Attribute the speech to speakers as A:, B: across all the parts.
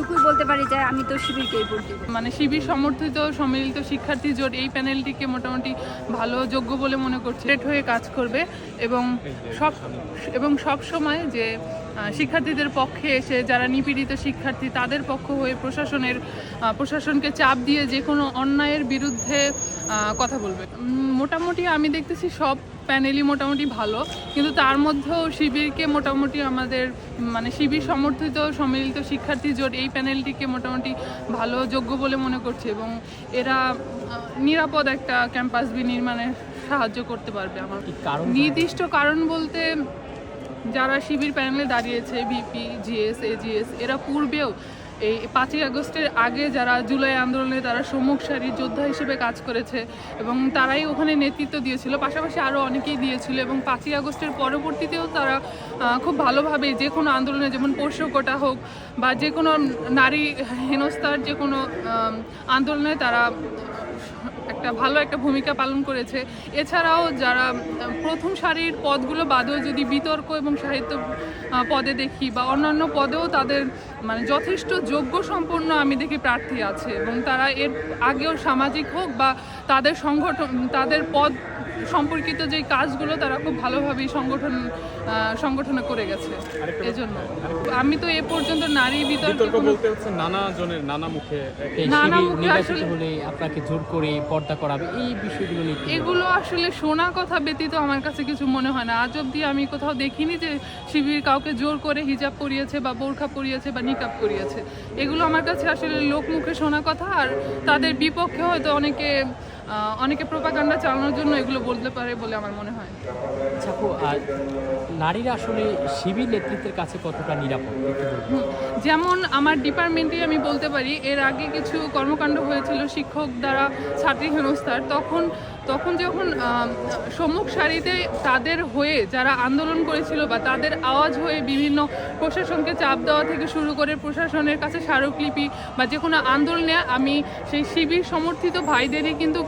A: এইটুকুই বলতে পারি যে আমি তো শিবিরকেই ভোট
B: মানে শিবির সমর্থিত, সম্মিলিত শিক্ষার্থী জোট এই প্যানেলটিকে মোটামুটি ভালো যোগ্য বলে মনে করছে। হয়ে কাজ করবে এবং সব এবং সব সময় যে শিক্ষার্থীদের পক্ষে এসে যারা নিপীড়িত শিক্ষার্থী তাদের পক্ষ হয়ে প্রশাসনের প্রশাসনকে চাপ দিয়ে যে কোনো অন্যায়ের বিরুদ্ধে কথা বলবে। মোটামুটি আমি দেখতেছি সব প্যানেলই মোটামুটি ভালো কিন্তু তার মধ্যেও শিবিরকে মোটামুটি আমাদের মানে শিবির সমর্থিত সম্মিলিত শিক্ষার্থী জোট এই প্যানেলটিকে মোটামুটি ভালো যোগ্য বলে মনে করছে এবং এরা নিরাপদ একটা ক্যাম্পাস বিনির্মাণে সাহায্য করতে পারবে আমার। নির্দিষ্ট কারণ বলতে যারা শিবির প্যানেলে দাঁড়িয়েছে বিপি জিএস, এজিএস, এরা পূর্বেও এই পাঁচই আগস্টের আগে যারা জুলাই আন্দোলনে তারা সম্মুখ সারির যোদ্ধা হিসেবে কাজ করেছে এবং তারাই ওখানে নেতৃত্ব দিয়েছিল। পাশাপাশি আরও অনেকেই দিয়েছিল এবং পাঁচই আগস্টের পরবর্তীতেও তারা খুব ভালোভাবে যে কোনো আন্দোলনে যেমন পোষ্য কোটা হোক বা যে কোনো নারী হেনস্থার যে কোনো আন্দোলনে তারা একটা ভালো একটা ভূমিকা পালন করেছে। এছাড়াও যারা প্রথম সারির পদগুলো বাদেও যদি বিতর্ক এবং সাহিত্য পদে দেখি বা অন্যান্য পদেও তাদের মানে যথেষ্ট যোগ্য সম্পন্ন আমি দেখি প্রার্থী আছে এবং তারা এর আগেও সামাজিক হোক বা তাদের সংগঠন, তাদের পদ সম্পর্কিত যে কাজগুলো তারা খুব ভালোভাবেই সংগঠন সংগঠনে করে গেছে। এজন্য। আমি তো এ পর্যন্ত নারী বিতর্ক
C: বলতে হচ্ছে নানা জনের নানা মুখে
B: নানা মুখে আসলে-
D: হলে আপনাকে জোর করে পর্দা করাবে এই বিষয়গুলো নিয়ে
B: এগুলো আসলে শোনা কথা ব্যতীত আমার কাছে কিছু মনে হয় না। আজ অব্দি আমি কোথাও দেখিনি যে শিবির কাউকে জোর করে হিজাব পরিয়েছে বা বোরখা পরিয়েছে বা নিকাব করিয়েছে। এগুলো আমার কাছে আসলে লোক মুখে শোনা কথা আর তাদের বিপক্ষে হয়তো অনেকে অনেকে প্রোপাগান্ডা চালানোর জন্য এগুলো বলতে পারে বলে আমার মনে হয়।
D: আচ্ছা আর নারীরা আসলে শিবির নেতৃত্বের কাছে কতটা নিরাপদ?
B: হুম, যেমন আমার ডিপার্টমেন্টে আমি বলতে পারি এর আগে কিছু কর্মকাণ্ড হয়েছিল শিক্ষক দ্বারা ছাত্রী হেনস্থার। তখন তখন যখন সম্মুখ সারিতে তাদের হয়ে যারা আন্দোলন করেছিল বা তাদের আওয়াজ হয়ে বিভিন্ন প্রশাসনকে চাপ দেওয়া থেকে শুরু করে প্রশাসনের কাছে স্মারকলিপি বা যে কোনো আন্দোলনে আমি সেই শিবির সমর্থিত ভাইদেরই কিন্তু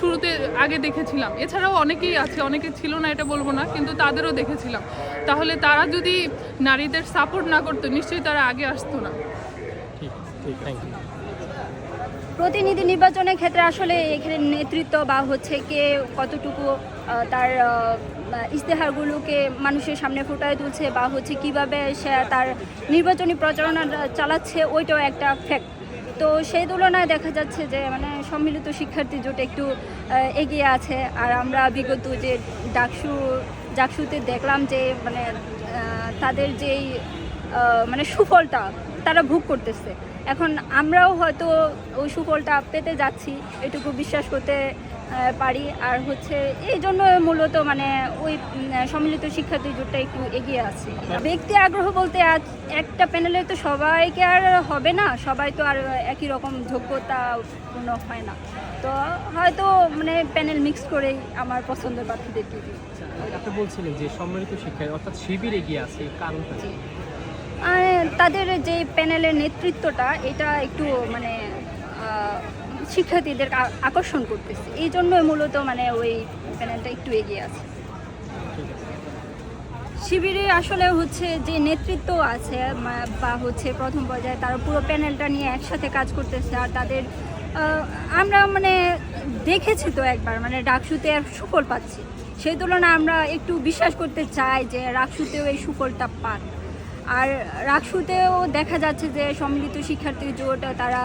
B: শুরুতে আগে দেখেছিলাম। এছাড়াও অনেকেই আছে, অনেকে ছিল না, এটা বলব না, কিন্তু তাদেরও দেখেছিলাম। তাহলে তারা যদি নারীদের সাপোর্ট না করতো, নিশ্চয়ই তারা আগে আসতো না।
D: থ্যাংক ইউ
A: প্রতিনিধি নির্বাচনের ক্ষেত্রে আসলে এখানে নেতৃত্ব বা হচ্ছে কে কতটুকু তার ইশতেহারগুলোকে মানুষের সামনে ফুটায় তুলছে বা হচ্ছে কীভাবে সে তার নির্বাচনী প্রচারণা চালাচ্ছে ওইটাও একটা ফ্যাক্ট তো সেই তুলনায় দেখা যাচ্ছে যে মানে সম্মিলিত শিক্ষার্থী জোট একটু এগিয়ে আছে। আর আমরা বিগত যে ডাকসু ডাকসুতে দেখলাম যে মানে তাদের যেই মানে সুফলটা তারা ভোগ করতেছে। এখন আমরাও হয়তো ওই সুফলটা পেতে যাচ্ছি এটুকু বিশ্বাস করতে পারি। আর হচ্ছে এই জন্য মূলত মানে ওই সম্মিলিত শিক্ষার্থী জোটটা একটু এগিয়ে আছে। ব্যক্তি আগ্রহ বলতে আজ একটা প্যানেলে তো সবাইকে আর হবে না সবাই তো আর একই রকম যোগ্যতা পূর্ণ হয় না। তো হয়তো মানে প্যানেল মিক্স করেই আমার পছন্দের প্রার্থীদেরকে দিই।
D: আপনি বলছিলেন যে সম্মিলিত শিক্ষা অর্থাৎ শিবির এগিয়ে আছে কারণটা
A: তাদের যে প্যানেলের নেতৃত্বটা, এটা একটু মানে শিক্ষার্থীদের আকর্ষণ করতেছে। এই জন্য মূলত মানে ওই প্যানেলটা একটু এগিয়ে আছে। শিবিরে আসলে হচ্ছে যে নেতৃত্ব আছে বা হচ্ছে প্রথম পর্যায়ে তারা পুরো প্যানেলটা নিয়ে একসাথে কাজ করতেছে আর তাদের আমরা মানে দেখেছি তো একবার মানে ডাকসুতে আর সুফল পাচ্ছি। সেই তুলনায় আমরা একটু বিশ্বাস করতে চাই যে রাকসুতেও এই সুফলটা পান আর রাকসুতেও দেখা যাচ্ছে যে সম্মিলিত শিক্ষার্থী জোট, তারা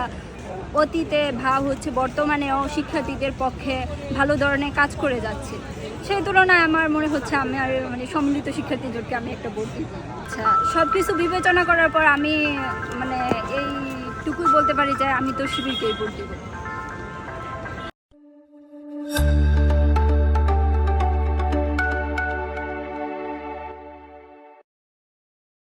A: অতীতে ভা হচ্ছে, বর্তমানেও শিক্ষার্থীদের পক্ষে ভালো ধরনের কাজ করে যাচ্ছে। সেই তুলনায় আমার মনে হচ্ছে আমি আর মানে সম্মিলিত শিক্ষার্থী জোটকে আমি একটা দিই। আচ্ছা সব কিছু বিবেচনা করার পর আমি মানে এইটুকুই বলতে পারি যে আমি তো শিবিরকেই ভোট দিব।